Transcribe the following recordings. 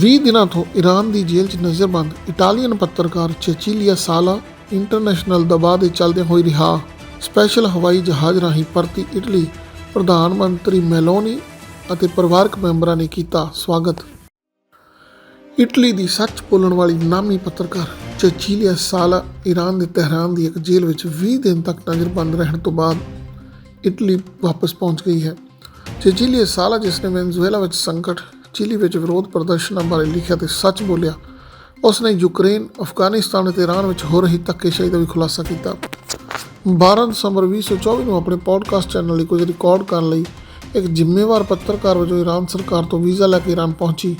20 ਦਿਨਾਂ ਤੋਂ ਈਰਾਨ ਦੀ ਜੇਲ੍ਹ 'ਚ ਨਜ਼ਰਬੰਦ ਇਟਾਲੀਅਨ ਪੱਤਰਕਾਰ ਚੈਚੀਲੀਆ ਸਾਲਾ ਇੰਟਰਨੈਸ਼ਨਲ ਦਬਾਅ ਦੇ ਚੱਲਦੇ ਹੋਈ ਰਿਹਾ। ਸਪੈਸ਼ਲ ਹਵਾਈ ਜਹਾਜ਼ ਰਾਹੀਂ ਪਰਤੀ ਇਟਲੀ ਪ੍ਰਧਾਨ ਮੰਤਰੀ ਮੈਲੋਨੀ ਅਤੇ ਪਰਿਵਾਰਕ ਮੈਂਬਰਾਂ ਨੇ ਕੀਤਾ ਸਵਾਗਤ। ਇਟਲੀ ਦੀ ਸੱਚ ਬੋਲਣ ਵਾਲੀ ਨਾਮੀ ਪੱਤਰਕਾਰ ਚੈਚੀਲੀਆ ਸਾਲਾ ਈਰਾਨ ਦੇ ਤਹਿਰਾਨ ਦੀ ਇੱਕ ਜੇਲ੍ਹ ਵਿੱਚ 20 ਦਿਨ ਤੱਕ ਨਜ਼ਰਬੰਦ ਰਹਿਣ ਤੋਂ ਬਾਅਦ ਇਟਲੀ ਵਾਪਸ ਪਹੁੰਚ ਗਈ ਹੈ। ਚੇਚੀਲੀਆ ਸਾਲਾ, ਜਿਸ ਨੇ ਵੈਨਜ਼ੂਏਲਾ ਵਿੱਚ ਸੰਕਟ ਚਿਲੀ ਵਿੱਚ ਵਿਰੋਧ ਪ੍ਰਦਰਸ਼ਨਾਂ ਬਾਰੇ ਲਿਖਿਆ ਤੇ ਸੱਚ ਬੋਲਿਆ ਉਸ ਨੇ ਯੂਕਰੇਨ, ਅਫਗਾਨਿਸਤਾਨ ਅਤੇ ਈਰਾਨ ਵਿੱਚ ਹੋ ਰਹੀ ਧੱਕੇਸ਼ਾਹੀ ਦਾ ਵੀ ਖੁਲਾਸਾ ਕੀਤਾ। 12 ਦਸੰਬਰ 2024 ਨੂੰ ਆਪਣੇ ਪੋਡਕਾਸਟ ਚੈਨਲ ਲਈ ਕੁਝ ਰਿਕਾਰਡ ਕਰਨ ਲਈ ਇੱਕ ਜ਼ਿੰਮੇਵਾਰ ਪੱਤਰਕਾਰ ਵਜੋਂ ਈਰਾਨ ਸਰਕਾਰ ਤੋਂ ਵੀਜ਼ਾ ਲੈ ਕੇ ਈਰਾਨ ਪਹੁੰਚੀ।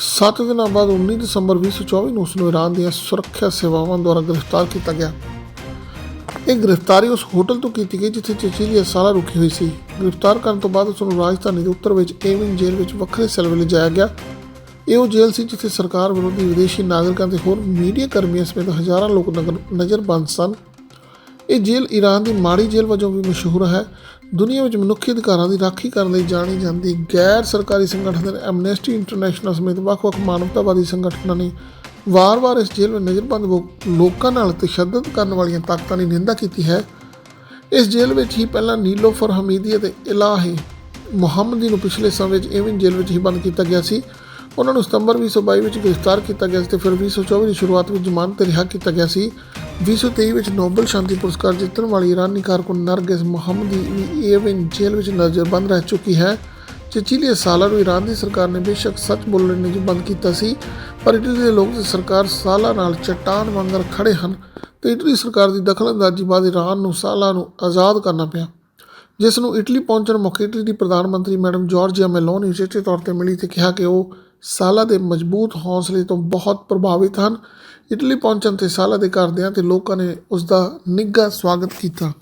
7 ਦਿਨਾਂ ਬਾਅਦ 19 ਦਸੰਬਰ 2024 ਨੂੰ ਉਸ ਨੂੰ ਈਰਾਨ ਦੀਆਂ ਸੁਰੱਖਿਆ ਸੇਵਾਵਾਂ ਦੁਆਰਾ ਗ੍ਰਿਫਤਾਰ ਕੀਤਾ ਗਿਆ। ਇਹ ਗ੍ਰਿਫਤਾਰੀ ਉਸ ਹੋਟਲ ਤੋਂ ਕੀਤੀ ਗਈ ਜਿੱਥੇ ਚੈਚੀਲੀਆ ਸਾਰਾ ਰੁਕੀ ਹੋਈ ਸੀ। ਗ੍ਰਿਫਤਾਰ ਕਰਨ ਤੋਂ ਬਾਅਦ ਉਸ ਨੂੰ ਰਾਜਧਾਨੀ ਦੇ ਉੱਤਰ ਵਿੱਚ ਏਵਿਨ ਜੇਲ੍ਹ ਵਿੱਚ ਵੱਖਰੇ ਸੈੱਲ ਵਿੱਚ ਲਿਜਾਇਆ ਗਿਆ। ਇਹ ਉਹ ਜੇਲ੍ਹ ਸੀ ਜਿੱਥੇ ਸਰਕਾਰ ਵਿਰੋਧੀ ਵਿਦੇਸ਼ੀ ਨਾਗਰਿਕਾਂ ਤੇ ਹੋਰ ਮੀਡੀਆ ਕਰਮੀਆਂ ਸਮੇਤ ਹਜ਼ਾਰਾਂ ਲੋਕ ਨਗਰ- ਨਜ਼ਰਬੰਦ ਸਨ। ਇਹ ਜੇਲ੍ਹ ਈਰਾਨ ਦੀ ਮਾੜੀ ਜੇਲ੍ਹ ਵਜੋਂ ਵੀ ਮਸ਼ਹੂਰ ਹੈ। ਦੁਨੀਆ ਵਿੱਚ ਮਨੁੱਖੀ ਅਧਿਕਾਰਾਂ ਦੀ ਰਾਖੀ ਕਰਨ ਲਈ ਜਾਣੀ ਜਾਂਦੀ ਗੈਰ ਸਰਕਾਰੀ ਸੰਗਠਨ ਐਮਨੈਸਟੀ ਇੰਟਰਨੈਸ਼ਨਲ ਸਮੇਤ ਵੱਖ-ਵੱਖ ਮਾਨਵਤਾਵਾਦੀ ਸੰਗਠਨਾਂ ਨੇ ਵਾਰ-ਵਾਰ ਇਸ ਜੇਲ੍ਹ ਵਿੱਚ ਨਜ਼ਰਬੰਦ ਲੋ- ਲੋਕਾਂ ਨਾਲ ਤਸ਼ੱਦਦ ਕਰਨ ਵਾਲੀਆਂ ਤਾਕਤਾਂ ਦੀ ਨਿੰਦਾ ਕੀਤੀ ਹੈ। ਇਸ ਜੇਲ੍ਹ ਵਿੱਚ ਹੀ ਪਹਿਲਾਂ ਨੀਲੋਫਰ ਹਮੀਦੀ ਅਤੇ ਇਲਾਹੀ ਮੁਹੰਮਦੀ ਨੂੰ ਪਿਛਲੇ ਸਮੇਂ ਵਿੱਚ ਇਵਨ ਜੇਲ੍ਹ ਵਿੱਚ ਹੀ ਬੰਦ ਕੀਤਾ ਗਿਆ ਸੀ। ਉਹਨਾਂ ਨੂੰ ਸਤੰਬਰ 2022 ਵਿੱਚ ਗ੍ਰਿਫਤਾਰ ਕੀਤਾ ਗਿਆ ਸੀ ਤੇ ਫਿਰ 2024 ਦੀ ਸ਼ੁਰੂਆਤ ਵਿੱਚ ਜ਼ਮਾਨਤ ਤੇ ਰਿਹਾ ਕੀਤਾ ਗਿਆ ਸੀ। 2023 ਵਿੱਚ ਨੋਬਲ ਸ਼ਾਂਤੀ ਪੁਰਸਕਾਰ ਜਿੱਤਣ ਵਾਲੀ ਇਰਾਨੀ ਕਾਰਕੁਨ ਨਰਗਿਸ ਮੁਹੰਮਦੀ ਵੀ ਇਵਨ ਜੇਲ੍ਹ ਵਿੱਚ ਨਜ਼ਰਬੰਦ ਰਹਿ ਚੁੱਕੀ ਹੈ। ਚਚੀਲੀਆ ਸਾਲਾ ਨੂੰ ਈਰਾਨ ਦੀ ਸਰਕਾਰ ਨੇ ਬੇਸ਼ੱਕ ਸੱਚ ਬੋਲਣ ਲਈ ਬੰਦ ਕੀਤਾ ਸੀ। ਪਰ ਇਟਲੀ ਦੇ ਲੋਕ ਤੇ ਸਰਕਾਰ ਸਾਲਾਂ ਨਾਲ ਚਟਾਨ ਵਾਂਗਰ ਖੜੇ ਹਨ ਤੇ ਇਟਲੀ ਸਰਕਾਰ ਦੀ ਦਖਲਅੰਦਾਜ਼ੀ ਬਾਅਦ ਈਰਾਨ ਨੂੰ ਸਾਲਾਂ ਨੂੰ ਆਜ਼ਾਦ ਕਰਨਾ ਪਿਆ, ਜਿਸ ਨੂੰ ਇਟਲੀ ਪਹੁੰਚਣ ਮੌਕੇ ਇਟਲੀ ਦੀ ਪ੍ਰਧਾਨ ਮੰਤਰੀ ਮੈਡਮ ਜਾਰਜੀਆ ਮੈਲੋਨੀ ਉਚੇਚੇ ਤੌਰ ਤੇ ਮਿਲੀ ਤੇ ਕਿਹਾ ਕਿ ਉਹ ਸਾਲਾ ਦੇ ਮਜ਼ਬੂਤ ਹੌਸਲੇ ਤੋਂ ਬਹੁਤ ਪ੍ਰਭਾਵਿਤ ਹਨ। ਇਟਲੀ ਪਹੁੰਚਣ ਤੇ ਸਾਲਾ ਦੇ ਘਰਦਿਆਂ ਤੇ ਲੋਕਾਂ ਨੇ ਉਸ ਦਾ ਨਿੱਘਾ ਸਵਾਗਤ ਕੀਤਾ।